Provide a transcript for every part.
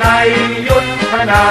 ในยุทธนา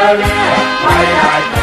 แล้วแน่ไม่ได้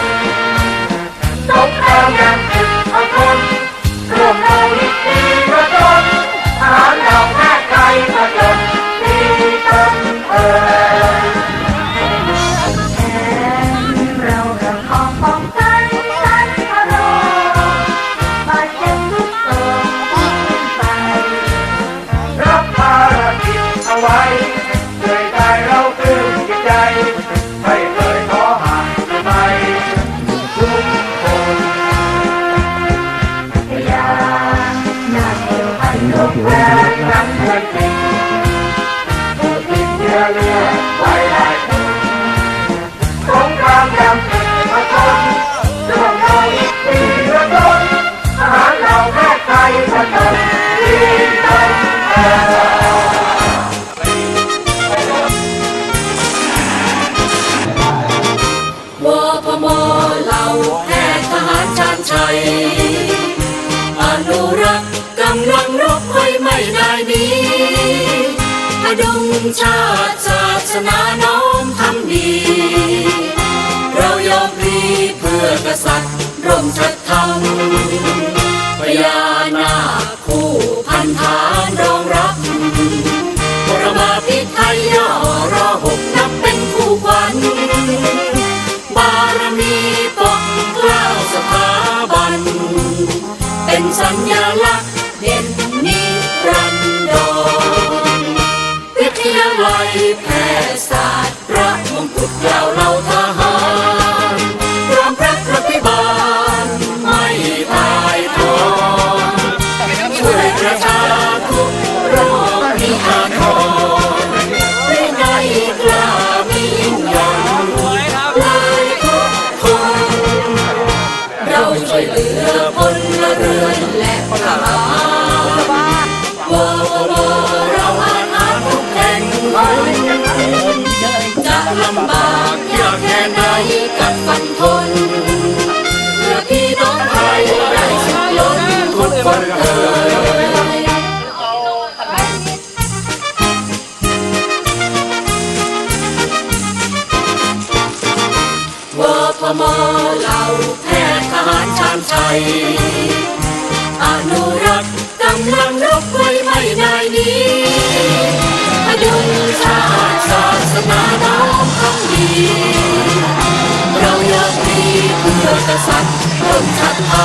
ดุงชาติศาสนาน้อมทำดี เรายอมรีเพื่อกษัตริย์ร่มชัดธรรมพญานาคู่พันธานรองรับปรมาพิไทยย่อรอหกนับเป็นคู่ขวัญบารมีปกเกล้าสถาบัน เป็นสัญญา เรายกดีเพื่อกษัตริย์ต้นชัดเอา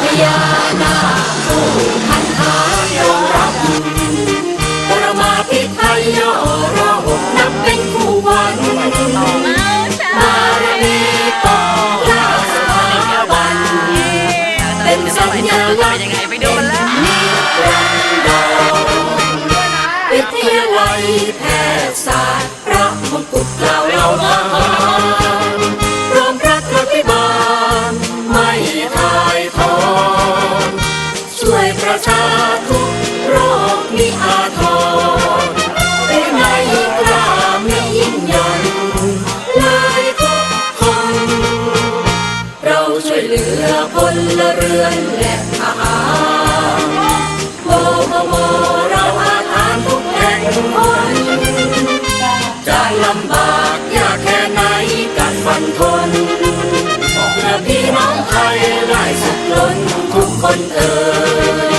พญานาคผู้พันหายอมรับประมาพิไทยย่อรอหกนับเป็นผู้ เหลือคนละเรือนและทหารโมโมโมเราอาหารทุกแห่งคนจะลำบากยากแค่ไหนกันบันทนเพื่อพี่น้องไทยไร้สุดล้นทุกคนเอ่ย